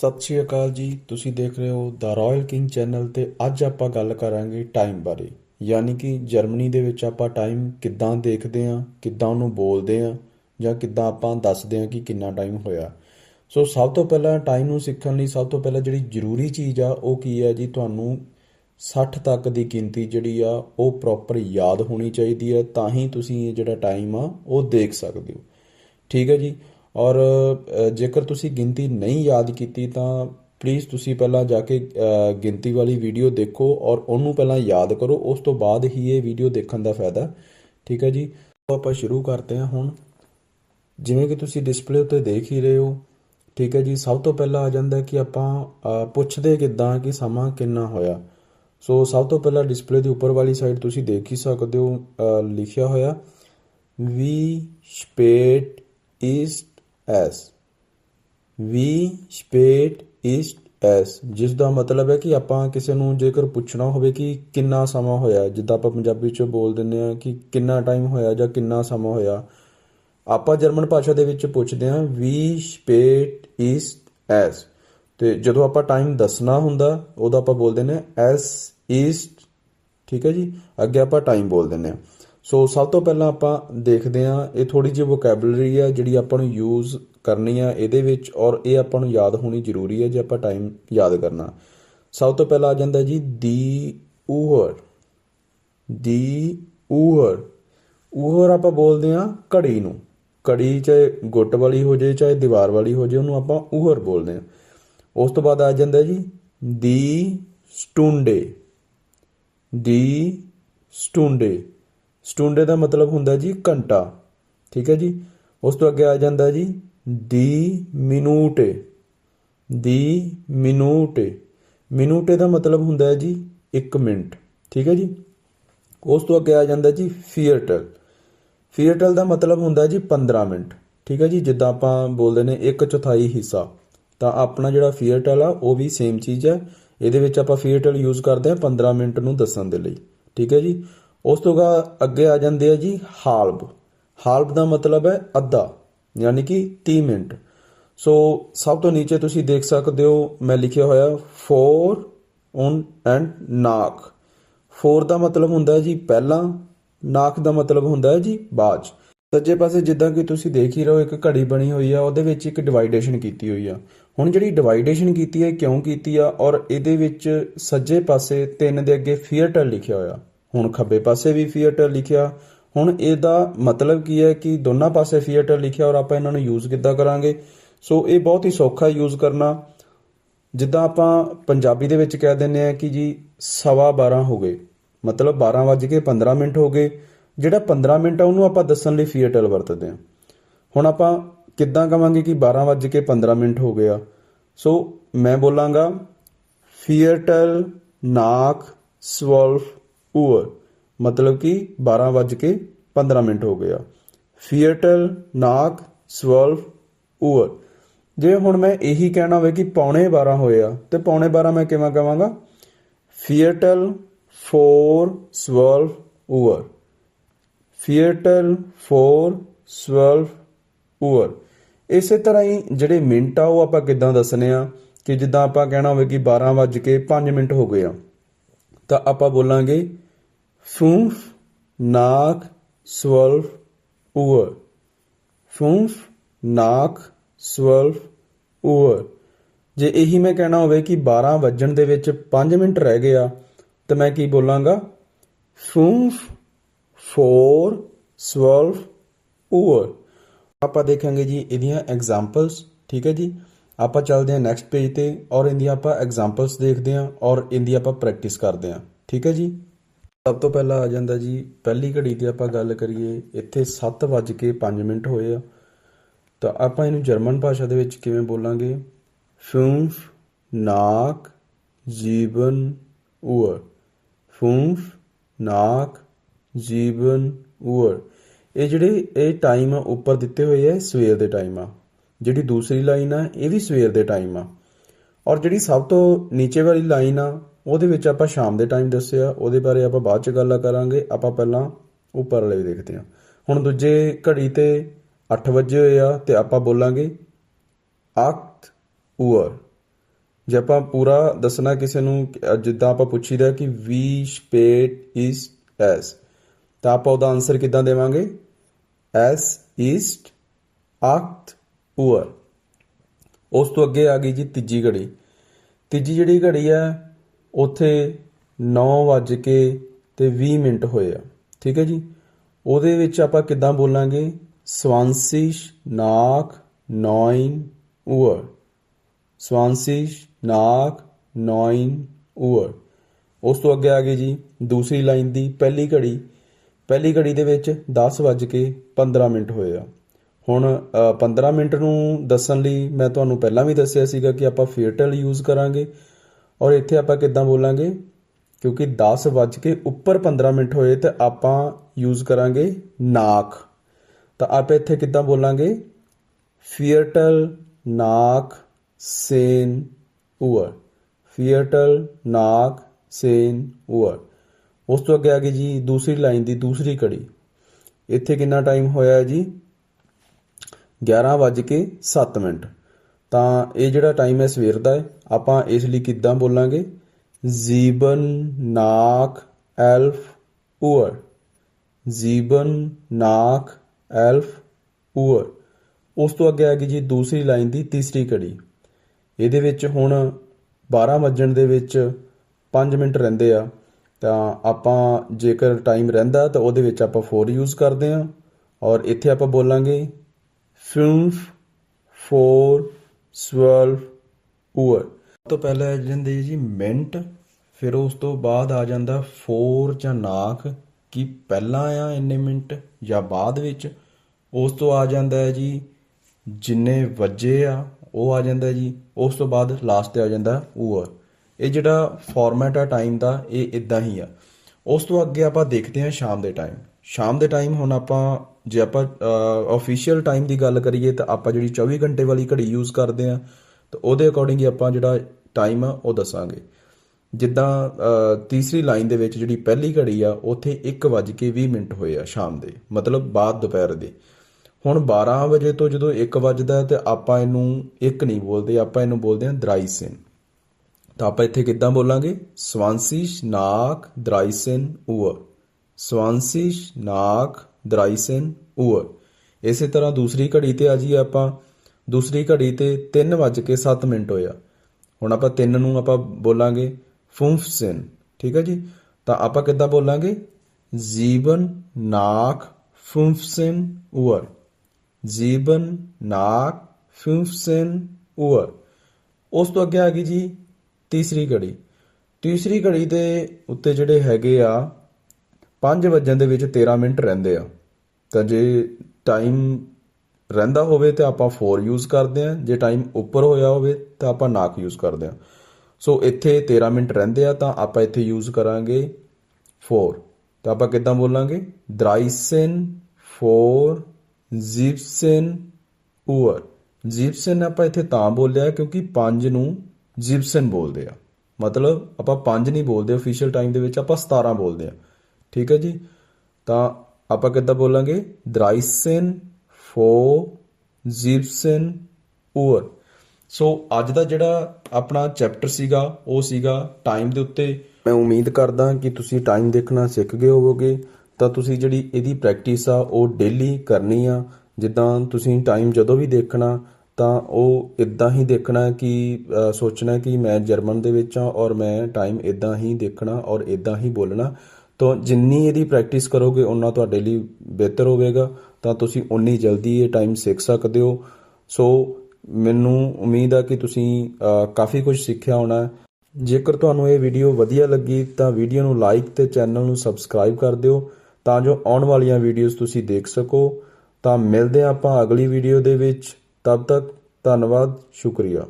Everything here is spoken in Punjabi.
ਸਤਿ ਸ਼੍ਰੀ ਅਕਾਲ ਜੀ। ਤੁਸੀਂ ਦੇਖ ਰਹੇ ਹੋ ਦਾ ਰਾਇਲ ਕਿੰਗ ਚੈਨਲ ਤੇ ਅੱਜ ਆਪਾਂ ਗੱਲ ਕਰਾਂਗੇ ਟਾਈਮ ਬਾਰੇ। ਯਾਨੀ ਕਿ ਜਰਮਨੀ ਦੇ ਵਿੱਚ ਆਪਾਂ ਟਾਈਮ ਕਿੱਦਾਂ ਦੇਖਦੇ ਹਾਂ, ਕਿੱਦਾਂ ਉਹਨੂੰ ਬੋਲਦੇ ਹਾਂ, ਜਾਂ ਕਿੱਦਾਂ ਆਪਾਂ ਦੱਸਦੇ ਹਾਂ ਕਿ ਕਿੰਨਾ ਟਾਈਮ ਹੋਇਆ। ਸੋ ਸਭ ਤੋਂ ਪਹਿਲਾਂ ਟਾਈਮ ਨੂੰ ਸਿੱਖਣ ਲਈ ਸਭ ਤੋਂ ਪਹਿਲਾਂ ਜਿਹੜੀ ਜ਼ਰੂਰੀ ਚੀਜ਼ ਆ, ਉਹ ਕੀ ਹੈ ਜੀ? ਤੁਹਾਨੂੰ 60 ਤੱਕ ਦੀ ਗਿਣਤੀ ਜਿਹੜੀ ਆ, ਉਹ ਪ੍ਰੋਪਰ ਯਾਦ ਹੋਣੀ ਚਾਹੀਦੀ ਹੈ, ਤਾਂ ਹੀ ਤੁਸੀਂ ਇਹ ਜਿਹੜਾ ਟਾਈਮ ਆ, ਉਹ ਦੇਖ ਸਕਦੇ ਹੋ। ਠੀਕ ਹੈ ਜੀ? ਔਰ ਜੇਕਰ ਤੁਸੀਂ ਗਿਣਤੀ ਨਹੀਂ ਯਾਦ ਕੀਤੀ ਤਾਂ ਪਲੀਜ਼ ਤੁਸੀਂ ਪਹਿਲਾਂ ਜਾ ਕੇ ਗਿਣਤੀ ਵਾਲੀ ਵੀਡੀਓ ਦੇਖੋ ਔਰ ਉਹਨੂੰ ਪਹਿਲਾਂ ਯਾਦ ਕਰੋ। ਉਸ ਤੋਂ ਬਾਅਦ ਹੀ ਇਹ ਵੀਡੀਓ ਦੇਖਣ ਦਾ ਫਾਇਦਾ। ਠੀਕ ਹੈ ਜੀ? ਆਪਾਂ ਸ਼ੁਰੂ ਕਰਦੇ ਹਾਂ ਹੁਣ। ਜਿਵੇਂ ਕਿ ਤੁਸੀਂ ਡਿਸਪਲੇ ਉੱਤੇ ਦੇਖ ਹੀ ਰਹੇ ਹੋ। ਠੀਕ ਹੈ ਜੀ? ਸਭ ਤੋਂ ਪਹਿਲਾਂ ਆ ਜਾਂਦਾ ਕਿ ਆਪਾਂ ਪੁੱਛਦੇ ਕਿੱਦਾਂ ਕਿ ਸਮਾਂ ਕਿੰਨਾ ਹੋਇਆ। ਸੋ ਸਭ ਤੋਂ ਪਹਿਲਾਂ ਡਿਸਪਲੇ ਦੀ ਉੱਪਰ ਵਾਲੀ ਸਾਈਡ ਤੁਸੀਂ ਦੇਖ ਹੀ ਸਕਦੇ ਹੋ ਲਿਖਿਆ ਹੋਇਆ। ਵੀ ਸਪੇਟ ਈਸਟ ਐਸ। ਵੀ ਸਪੇਟ ਈਸਟ ਐਸ ਜਿਸ ਦਾ ਮਤਲਬ ਹੈ ਕਿ ਆਪਾਂ ਕਿਸੇ ਨੂੰ ਜੇਕਰ ਪੁੱਛਣਾ ਹੋਵੇ ਕਿ ਕਿੰਨਾ ਸਮਾਂ ਹੋਇਆ, ਜਿੱਦਾਂ ਆਪਾਂ ਪੰਜਾਬੀ ਚ ਬੋਲ ਦਿੰਦੇ ਆ ਕਿ ਕਿੰਨਾ ਟਾਈਮ ਹੋਇਆ ਜਾਂ ਕਿੰਨਾ ਸਮਾਂ ਹੋਇਆ, ਆਪਾਂ ਜਰਮਨ ਭਾਸ਼ਾ ਦੇ ਵਿੱਚ ਪੁੱਛਦੇ ਹਾਂ ਵੀ ਸਪੇਟ ਈਸਟ ਐਸ ਤੇ ਜਦੋਂ ਆਪਾਂ ਟਾਈਮ ਦੱਸਣਾ ਹੁੰਦਾ, ਉਹਦਾ ਆਪਾਂ ਬੋਲਦੇ ਨੇ ਐਸ ਈਸਟ ਠੀਕ ਹੈ ਜੀ? ਅੱਗੇ ਆਪਾਂ ਟਾਈਮ ਬੋਲ ਦਿੰਦੇ ਹਾਂ। ਸੋ ਸਭ ਤੋਂ ਪਹਿਲਾਂ ਆਪਾਂ ਦੇਖਦੇ ਹਾਂ, ਇਹ ਥੋੜੀ ਜਿਹੀ ਵੋਕੈਬਲਰੀ ਆ ਜਿਹੜੀ ਆਪਾਂ ਨੂੰ ਯੂਜ਼ ਕਰਨੀ ਆ ਇਹਦੇ ਵਿੱਚ ਔਰ ਇਹ ਆਪਾਂ ਨੂੰ ਯਾਦ ਹੋਣੀ ਜ਼ਰੂਰੀ ਹੈ ਜੇ ਆਪਾਂ ਟਾਈਮ ਯਾਦ ਕਰਨਾ। ਸਭ ਤੋਂ ਪਹਿਲਾਂ ਆ ਜਾਂਦਾ ਜੀ, ਦੀ ਊਹਰ। ਦੀ ਊਹਰ। ਊਹਰ ਆਪਾਂ ਬੋਲਦੇ ਹਾਂ ਘੜੀ ਨੂੰ। ਘੜੀ ਚਾਹੇ ਗੁੱਟ ਵਾਲੀ ਹੋ ਜਾਏ ਚਾਹੇ ਦੀਵਾਰ ਵਾਲੀ ਹੋ ਜਾਏ ਉਹਨੂੰ ਆਪਾਂ ਊਹਰ ਬੋਲਦੇ ਹਾਂ। ਉਸ ਤੋਂ ਬਾਅਦ ਆ ਜਾਂਦਾ ਜੀ, ਦੀ ਸਟੁੰਡੇ। ਦੀ ਸਟੁੰਡੇ। ਸਟੂੰਡੇ ਦਾ ਮਤਲਬ ਹੁੰਦਾ ਜੀ ਘੰਟਾ, ਠੀਕ ਹੈ ਜੀ? ਉਸ ਤੋਂ ਅੱਗੇ ਆ ਜਾਂਦਾ ਜੀ ਦੀ ਮਿਨੂਟੇ ਦੀ ਮਿਨੂਟੇ। ਮਿਨੂਟੇ ਦਾ ਮਤਲਬ ਹੁੰਦਾ ਹੈ ਜੀ 1 ਮਿੰਟ, ਠੀਕ ਹੈ ਜੀ? ਉਸ ਤੋਂ ਅੱਗੇ ਆ ਜਾਂਦਾ ਜੀ ਫੀਅਰਟਲ। ਫੀਅਰਟਲ ਦਾ ਮਤਲਬ ਹੁੰਦਾ ਜੀ 15 ਮਿੰਟ, ਠੀਕ ਹੈ ਜੀ? ਜਿੱਦਾਂ ਆਪਾਂ ਬੋਲਦੇ ਨੇ 1 ਚੌਥਾਈ ਹਿੱਸਾ, ਤਾਂ ਆਪਣਾ ਜਿਹੜਾ ਫੀਅਰਟਲ ਆ, ਉਹ ਵੀ ਸੇਮ ਚੀਜ਼ ਹੈ। ਇਹਦੇ ਵਿੱਚ ਆਪਾਂ ਫੀਅਰਟਲ ਯੂਜ਼ ਕਰਦੇ ਹਾਂ 15 ਮਿੰਟ ਨੂੰ ਦੱਸਣ ਦੇ ਲਈ, ਠੀਕ ਹੈ ਜੀ? ਉਸ ਤੋਂ ਬਾਅਦ ਅੱਗੇ ਆ ਜਾਂਦੇ ਆ ਜੀ ਹਾਲਬ। ਹਾਲਬ ਦਾ ਮਤਲਬ ਹੈ ਅੱਧਾ, ਯਾਨੀ ਕਿ 30 ਮਿੰਟ। ਸੋ ਸਭ ਤੋਂ ਨੀਚੇ ਤੁਸੀਂ ਦੇਖ ਸਕਦੇ ਹੋ ਮੈਂ ਲਿਖਿਆ ਹੋਇਆ 4 ਔਨ ਐਂਡ ਨਾਕ। 4 ਦਾ ਮਤਲਬ ਹੁੰਦਾ ਹੈ ਜੀ ਪਹਿਲਾਂ, ਨਾਕ ਦਾ ਮਤਲਬ ਹੁੰਦਾ ਹੈ ਜੀ ਬਾਅਦ। ਸੱਜੇ ਪਾਸੇ ਜਿੱਦਾਂ ਕਿ ਤੁਸੀਂ ਦੇਖ ਹੀ ਰਹੇ ਹੋ, ਇੱਕ ਘੜੀ ਬਣੀ ਹੋਈ ਆ, ਉਹਦੇ ਵਿੱਚ ਇੱਕ ਡਿਵਾਈਡੇਸ਼ਨ ਕੀਤੀ ਹੋਈ ਆ। ਹੁਣ ਜਿਹੜੀ ਡਿਵਾਈਡੇਸ਼ਨ ਕੀਤੀ ਹੈ ਕਿਉਂ ਕੀਤੀ ਆ? ਔਰ ਇਹਦੇ ਵਿੱਚ ਸੱਜੇ ਪਾਸੇ 3 ਦੇ ਅੱਗੇ ਫੀਅਰਟਲ ਲਿਖਿਆ ਹੋਇਆ। ਹੁਣ ਖੱਬੇ ਪਾਸੇ ਵੀ ਫੀਅਰਟਲ ਲਿਖਿਆ। ਹੁਣ ਇਹਦਾ ਮਤਲਬ ਕੀ ਹੈ ਕਿ ਦੋਨਾਂ ਪਾਸੇ ਫੀਅਰਟਲ ਲਿਖਿਆ ਔਰ ਆਪਾਂ ਇਹਨਾਂ ਨੂੰ ਯੂਜ਼ ਕਿੱਦਾਂ ਕਰਾਂਗੇ? ਸੋ ਇਹ ਬਹੁਤ ਹੀ ਸੌਖਾ ਯੂਜ਼ ਕਰਨਾ। ਜਿੱਦਾਂ ਆਪਾਂ ਪੰਜਾਬੀ ਦੇ ਵਿੱਚ ਕਹਿ ਦਿੰਦੇ ਆ ਕਿ ਜੀ ਸਵਾ 12 ਹੋ ਗਏ। ਮਤਲਬ 12 ਵੱਜ ਕੇ 15 ਮਿੰਟ ਹੋ ਗਏ। ਜਿਹੜਾ 15 ਮਿੰਟ ਆ ਉਹਨੂੰ ਆਪਾਂ ਦੱਸਣ ਲਈ ਫੀਅਰਟਲ ਵਰਤਦੇ ਆ ਹੁਣ ਆਪਾਂ ਕਿੱਦਾਂ ਕਵਾਂਗੇ ਕਿ 12 ਵੱਜ ਕੇ 15 ਮਿੰਟ ਹੋ ਗਿਆ। ਸੋ ਮੈਂ ਬੋਲਾਂਗਾ ਫੀਅਰਟਲ ਨਾਕ ਸਵਲਫ ਊਰ ਮਤਲਬ ਕਿ 12 ਵੱਜ ਕੇ 15 ਮਿੰਟ ਹੋ ਗਿਆ ਫੀਅਰਟਲ ਨਾਕ ਸਵਲਫ ਊਰ ਜੇ ਹੁਣ ਮੈਂ ਇਹੀ ਕਹਿਣਾ ਹੋਵੇ ਕਿ ਪੌਣੇ 12 ਹੋਏ ਆ, ਤੇ ਪੌਣੇ 12 ਮੈਂ ਕਿਵੇਂ ਕਵਾਂਗਾ? ਫੀਅਰਟਲ 4 ਸਵਲਫ ਊਰ ਫੀਅਰਟਲ 4 ਸਵਲਫ ਊਰ ਇਸੇ ਤਰ੍ਹਾਂ ਹੀ ਜਿਹੜੇ ਮਿੰਟ ਆ, ਉਹ ਆਪਾਂ ਕਿੱਦਾਂ ਦੱਸਨੇ ਆ ਕਿ ਜਿੱਦਾਂ ਆਪਾਂ ਕਹਿਣਾ ਹੋਵੇ ਕਿ 12 ਵੱਜ ਕੇ 5 ਮਿੰਟ ਹੋ ਗਏ ਆ, ਤਾਂ ਆਪਾਂ ਬੋਲਾਂਗੇ ਫੂਫ ਨਾਕ ਸਵਲਫ ਊਰ ਫੂਫ ਨਾਕ ਸਵਲਫ ਊਰ ਜੇ ਇਹੀ ਮੈਂ ਕਹਿਣਾ ਹੋਵੇ ਕਿ 12 ਵੱਜਣ ਦੇ ਵਿੱਚ 5 ਮਿੰਟ ਰਹਿ ਗਏ ਆ, ਤਾਂ ਮੈਂ ਕੀ ਬੋਲਾਂਗਾ? ਫੂਫ 4 ਸਵਲਫ ਊਰ ਆਪਾਂ ਦੇਖਾਂਗੇ ਜੀ ਇਹਦੀਆਂ ਐਗਜ਼ਾਮਪਲਸ ਠੀਕ ਹੈ ਜੀ? ਆਪਾਂ ਚੱਲਦੇ ਹਾਂ ਨੈਕਸਟ ਪੇਜ ਤੇ ਔਰ ਇਹਦੀਆਂ ਆਪਾਂ ਐਗਜ਼ਾਮਪਲਸ ਦੇਖਦੇ ਹਾਂ ਔਰ ਇਹਦੀ ਆਪਾਂ ਪ੍ਰੈਕਟਿਸ ਕਰਦੇ ਹਾਂ, ਠੀਕ ਹੈ ਜੀ? ਸਭ ਤੋਂ ਪਹਿਲਾਂ ਆ ਜਾਂਦਾ ਜੀ, ਪਹਿਲੀ ਘੜੀ ਦੀ ਆਪਾਂ ਗੱਲ ਕਰੀਏ, ਇੱਥੇ 7:05 ਮਿੰਟ ਹੋਏ ਆ। ਤਾਂ ਆਪਾਂ ਇਹਨੂੰ ਜਰਮਨ ਭਾਸ਼ਾ ਦੇ ਵਿੱਚ ਕਿਵੇਂ ਬੋਲਾਂਗੇ? 5 ਨਾਕ, ਜੀਵਨ ਉਰ 5 ਨਾਕ, ਜੀਵਨ ਉਰ ਇਹ ਜਿਹੜੇ ਇਹ ਟਾਈਮ ਆ, ਉੱਪਰ ਦਿੱਤੇ ਹੋਏ ਆ ਸਵੇਰ ਦੇ ਟਾਈਮ ਆ। ਜਿਹੜੀ ਦੂਸਰੀ ਲਾਈਨ ਆ, ਇਹ ਵੀ ਸਵੇਰ ਦੇ ਟਾਈਮ ਆ। ਔਰ ਜਿਹੜੀ ਸਭ ਤੋਂ ਨੀਚੇ ਵਾਲੀ ਲਾਈਨ ਆ ਉਹਦੇ ਵਿੱਚ ਆਪਾਂ ਸ਼ਾਮ ਦੇ ਟਾਈਮ ਦੱਸਿਆ, ਉਹਦੇ ਬਾਰੇ ਆਪਾਂ ਬਾਅਦ ਚ ਗੱਲਾਂ ਕਰਾਂਗੇ, ਆਪਾਂ ਪਹਿਲਾਂ ਉੱਪਰ ਵਾਲੇ ਦੇਖਦੇ ਹਾਂ। ਹੁਣ ਦੂਜੇ ਘੜੀ ਤੇ 8 ਵਜੇ ਹੋਏ ਆ ਤੇ ਆਪਾਂ ਬੋਲਾਂਗੇ 8 ਉਰ ਜੇ ਆਪਾਂ ਪੂਰਾ ਦੱਸਣਾ ਕਿਸੇ ਨੂੰ, ਜਿੱਦਾਂ ਆਪਾਂ ਪੁੱਛੀਦਾ ਕਿ ਵੀ ਸਪੇਟ ਇਜ਼ ਐਸ ਤਾਂ ਆਪਾਂ ਉਹਦਾ ਆਨਸਰ ਕਿੱਦਾਂ ਦੇਵਾਂਗੇ? ਐਸ ਈਸਟ ਆਕਟ ਊਅਰ ਉਸ ਤੋਂ ਅੱਗੇ ਆ ਗਈ ਜੀ ਤੀਜੀ ਘੜੀ। ਤੀਜੀ ਜਿਹੜੀ ਘੜੀ ਆ ਉੱਥੇ 9 ਵੱਜ ਕੇ ਤੇ 20 ਮਿੰਟ ਹੋਏ ਆ। ਠੀਕ ਹੈ ਜੀ? ਉਹਦੇ ਵਿੱਚ ਆਪਾਂ ਕਿੱਦਾਂ ਬੋਲਾਂਗੇ? ਸਵਾਂਸਿਸ਼ ਨਾਕ 9 ਊਅਰ ਸਵਾਂਸਿਸ਼ ਨਾਕ 9 ਊਅਰ ਉਸ ਤੋਂ ਅੱਗੇ ਆ ਗਈ ਜੀ ਦੂਸਰੀ ਲਾਈਨ ਦੀ ਪਹਿਲੀ ਘੜੀ। ਪਹਿਲੀ ਘੜੀ ਦੇ ਵਿੱਚ 10 ਵੱਜ ਕੇ 15 ਮਿੰਟ ਹੋਏ ਆ। ਹੁਣ ਅ, 15 ਮਿੰਟ ਨੂੰ ਦੱਸਣ ਲਈ ਮੈਂ ਤੁਹਾਨੂੰ ਪਹਿਲਾਂ ਵੀ ਦੱਸਿਆ ਸੀਗਾ ਕਿ ਆਪਾਂ ਫੀਟਲ ਯੂਜ਼ ਕਰਾਂਗੇ। ਔਰ ਇੱਥੇ ਆਪਾਂ ਕਿੱਦਾਂ ਬੋਲਾਂਗੇ? ਕਿਉਂਕਿ 10 ਵੱਜ ਕੇ ਉੱਪਰ 15 ਮਿੰਟ ਹੋਏ ਤੇ ਆਪਾਂ ਯੂਜ਼ ਕਰਾਂਗੇ ਨਾਕ। ਤਾਂ ਆਪਾਂ ਇੱਥੇ ਕਿੱਦਾਂ ਬੋਲਾਂਗੇ? ਫੀਅਰਟਲ ਨਾਕ ਸੇਨ ਉਅਰ ਫੀਅਰਟਲ ਨਾਕ ਸੇਨ ਉਅਰ ਉਸ ਤੋਂ ਅੱਗੇ ਆ ਗਈ ਜੀ ਦੂਸਰੀ ਲਾਈਨ ਦੀ ਦੂਸਰੀ ਕੜੀ। ਇੱਥੇ ਕਿੰਨਾ ਟਾਈਮ ਹੋਇਆ ਜੀ? 11 ਵੱਜ ਕੇ 7 ਮਿੰਟ। ਤਾਂ ਇਹ ਜਿਹੜਾ ਟਾਈਮ ਹੈ ਸਵੇਰ ਦਾ ਹੈ, ਆਪਾਂ ਇਸ ਲਈ ਕਿੱਦਾਂ ਬੋਲਾਂਗੇ? ਜ਼ੀਬਨ ਨਾਕ, ਐਲਫ ਉਅਰ ਜ਼ੀਬਨ ਨਾਕ, ਐਲਫ ਉਅਰ ਉਸ ਤੋਂ ਅੱਗੇ ਆ ਗਈ ਜੀ ਦੂਸਰੀ ਲਾਈਨ ਦੀ ਤੀਸਰੀ ਕੜੀ ਇਹਦੇ ਵਿੱਚ ਹੁਣ 12 ਵੱਜਣ ਦੇ ਵਿੱਚ 5 ਮਿੰਟ ਰਹਿੰਦੇ ਆ, ਤਾਂ ਆਪਾਂ ਜੇਕਰ ਟਾਈਮ ਰਹਿੰਦਾ ਤਾਂ ਉਹਦੇ ਵਿੱਚ ਆਪਾਂ 4 ਯੂਜ਼ ਕਰਦੇ ਆ। ਔਰ ਇੱਥੇ ਆਪਾਂ ਬੋਲਾਂਗੇ ਫਿਲਮ 4 12 ਊਅਰ ਤੋਂ ਪਹਿਲਾਂ ਆ ਜਾਂਦੇ ਜੀ ਮਿੰਟ, ਫਿਰ ਉਸ ਤੋਂ ਬਾਅਦ ਆ ਜਾਂਦਾ 4 ਜਾਂ ਨਾਕ, ਕਿ ਪਹਿਲਾਂ ਆ ਇੰਨੇ ਮਿੰਟ ਜਾਂ ਬਾਅਦ ਵਿੱਚ। ਉਸ ਤੋਂ ਆ ਜਾਂਦਾ ਹੈ ਜੀ ਜਿੰਨੇ ਵਜੇ ਆ, ਉਹ ਆ ਜਾਂਦਾ ਜੀ। ਉਸ ਤੋਂ ਬਾਅਦ ਲਾਸਟ ਤੇ ਆ ਜਾਂਦਾ ਊਅਰ ਇਹ ਜਿਹੜਾ ਫਾਰਮੈਟ ਆ ਟਾਈਮ ਦਾ, ਇਹ ਇਦਾਂ ਹੀ ਆ। ਉਸ ਤੋਂ ਅੱਗੇ ਆਪਾਂ ਦੇਖਦੇ ਹਾਂ ਸ਼ਾਮ ਦੇ ਟਾਈਮ ਸ਼ਾਮ ਦੇ ਟਾਈਮ ਹੁਣ ਆਪਾਂ, ਜੇ ਆਪਾਂ ਅਫੀਸ਼ੀਅਲ ਟਾਈਮ ਦੀ ਗੱਲ ਕਰੀਏ ਤਾਂ ਆਪਾਂ ਜਿਹੜੀ 24 ਘੰਟੇ ਵਾਲੀ ਘੜੀ ਯੂਜ਼ ਕਰਦੇ ਆ ਤਾਂ ਉਹਦੇ ਅਕੋਰਡਿੰਗ ਹੀ ਆਪਾਂ ਜਿਹੜਾ ਟਾਈਮ ਆ, ਉਹ ਦੱਸਾਂਗੇ। ਜਿੱਦਾਂ ਤੀਸਰੀ ਲਾਈਨ ਦੇ ਵਿੱਚ ਜਿਹੜੀ ਪਹਿਲੀ ਘੜੀ ਆ, ਉੱਥੇ 1:20 ਮਿੰਟ ਹੋਏ ਆ ਸ਼ਾਮ ਦੇ, ਮਤਲਬ ਬਾਅਦ ਦੁਪਹਿਰ ਦੇ। ਹੁਣ 12 ਵਜੇ ਤੋਂ ਜਦੋਂ 1 ਵੱਜਦਾ ਤੇ ਆਪਾਂ ਇਹਨੂੰ ਇੱਕ ਨਹੀਂ ਬੋਲਦੇ, ਆਪਾਂ ਇਹਨੂੰ ਬੋਲਦੇ ਹਾਂ ਦਰਾਈਸਿਨ ਤਾਂ ਆਪਾਂ ਇੱਥੇ ਕਿੱਦਾਂ ਬੋਲਾਂਗੇ? ਸਵਾਂਸਿਸ਼ ਨਾਕ ਦਰਾਈਸਿਨ ਊਅਰ ਸਵਾਂਸਿਸ਼ ਨਾਕ ਦਰਾਈਸਿਨ, ਊਅਰ। ਇਸੇ ਤਰ੍ਹਾਂ ਦੂਸਰੀ ਘੜੀ ਤੇ ਆ ਜੀ ਆਪਾਂ। ਦੂਸਰੀ ਘੜੀ ਤੇ 3:07 ਮਿੰਟ ਹੋਇਆ। ਹੁਣ ਆਪਾਂ 3 ਨੂੰ ਆਪਾਂ ਬੋਲਾਂਗੇ ਫੁੰਫਸਿਨ। ਠੀਕ ਹੈ ਜੀ? ਤਾਂ ਆਪਾਂ ਕਿੱਦਾਂ ਬੋਲਾਂਗੇ? ਜ਼ੀਬਨ ਨਾਕ ਫੁੰਫਸਿਨ, ਊਅਰ। ਜ਼ੀਬਨ ਨਾਕ ਫੁੰਫਸਿਨ, ਊਅਰ। ਉਸ ਤੋਂ ਅੱਗੇ ਆ ਗਈ ਜੀ ਤੀਸਰੀ ਘੜੀ। ਤੀਸਰੀ ਘੜੀ ਦੇ ਉੱਤੇ ਜਿਹੜੇ ਹੈਗੇ ਆ ਪੰਜ ਵੱਜਣ ਦੇ ਵਿੱਚ 13 ਮਿੰਟ ਰਹਿੰਦੇ ਆ। ਤਾਂ ਜੇ ਟਾਈਮ ਰਹਿੰਦਾ ਹੋਵੇ ਤਾਂ ਆਪਾਂ 4 ਯੂਜ਼ ਕਰਦੇ ਆ। ਜੇ ਟਾਈਮ ਉੱਪਰ ਹੋਇਆ ਹੋਵੇ ਤਾਂ ਆਪਾਂ ਨਾਕ ਯੂਜ਼ ਕਰਦੇ ਆ। ਸੋ ਇੱਥੇ 13 ਮਿੰਟ ਰਹਿੰਦੇ ਆ ਤਾਂ ਆਪਾਂ ਇੱਥੇ ਯੂਜ਼ ਕਰਾਂਗੇ 4 ਤਾਂ ਆਪਾਂ ਕਿੱਦਾਂ ਬੋਲਾਂਗੇ? ਦਰਾਈਸਨ 4 ਜਿਪਸਨ ਊਅਰ ਜਿਪਸਨ ਆਪਾਂ ਇੱਥੇ ਤਾਂ ਬੋਲਿਆ ਕਿਉਂਕਿ 5 ਨੂੰ ਜਿਪਸਨ ਬੋਲਦੇ ਆ। ਮਤਲਬ ਆਪਾਂ 5 ਨਹੀਂ ਬੋਲਦੇ ਅਫੀਸ਼ੀਅਲ ਟਾਈਮ ਦੇ ਵਿੱਚ ਆਪਾਂ 17 ਬੋਲਦੇ ਆ। ਠੀਕ ਹੈ ਜੀ? ਤਾਂ ਆਪਾਂ ਕਿੱਦਾਂ ਬੋਲਾਂਗੇ? ਦਰਾਈਸਨ ਫੋ ਜਿਪਸਨ, ਊਅਰ। ਸੋ ਅੱਜ ਦਾ ਜਿਹੜਾ ਆਪਣਾ ਚੈਪਟਰ ਸੀਗਾ, ਉਹ ਸੀਗਾ ਟਾਈਮ ਦੇ ਉੱਤੇ। ਮੈਂ ਉਮੀਦ ਕਰਦਾ ਕਿ ਤੁਸੀਂ ਟਾਈਮ ਦੇਖਣਾ ਸਿੱਖ ਗਏ ਹੋਵੋਗੇ। ਤਾਂ ਤੁਸੀਂ ਜਿਹੜੀ ਇਹਦੀ ਪ੍ਰੈਕਟਿਸ ਆ, ਉਹ ਡੇਲੀ ਕਰਨੀ ਆ। ਜਿੱਦਾਂ ਤੁਸੀਂ ਟਾਈਮ ਜਦੋਂ ਵੀ ਦੇਖਣਾ, ਤਾਂ ਉਹ ਇਦਾਂ ਹੀ ਦੇਖਣਾ ਕਿ ਸੋਚਣਾ ਕਿ ਮੈਂ ਜਰਮਨ ਦੇ ਵਿੱਚ ਆ ਔਰ ਮੈਂ ਟਾਈਮ ਇਦਾਂ ਹੀ ਦੇਖਣਾ ਔਰ ਇਦਾਂ ਹੀ ਬੋਲਣਾ। ਤਾਂ ਜਿੰਨੀ ਇਹਦੀ ਪ੍ਰੈਕਟਿਸ ਕਰੋਗੇ ਉਨਾ ਤੁਹਾਡੇ ਲਈ ਬਿਹਤਰ ਹੋਵੇਗਾ। ਤਾਂ ਤੁਸੀਂ ਉਨੀ ਜਲਦੀ ਇਹ ਟਾਈਮ ਸਿੱਖ ਸਕਦੇ ਹੋ। ਸੋ ਮੈਨੂੰ ਉਮੀਦ ਆ ਕਿ ਤੁਸੀਂ ਕਾਫੀ ਕੁਝ ਸਿੱਖਿਆ ਹੋਣਾ ਜੇਕਰ ਤੁਹਾਨੂੰ ਇਹ ਵੀਡੀਓ ਵਧੀਆ ਲੱਗੀ, ਤਾਂ ਵੀਡੀਓ ਨੂੰ ਲਾਈਕ ਤੇ ਚੈਨਲ ਨੂੰ ਸਬਸਕ੍ਰਾਈਬ ਕਰ ਦਿਓ, ਤਾਂ ਜੋ ਆਉਣ ਵਾਲੀਆਂ ਵੀਡੀਓਜ਼ ਤੁਸੀਂ ਦੇਖ ਸਕੋ। ਤਾਂ ਮਿਲਦੇ ਹਾਂ ਆਪਾਂ ਅਗਲੀ ਵੀਡੀਓ ਦੇ ਵਿੱਚ। ਤਦ ਤੱਕ ਧੰਨਵਾਦ, ਸ਼ੁਕਰੀਆ।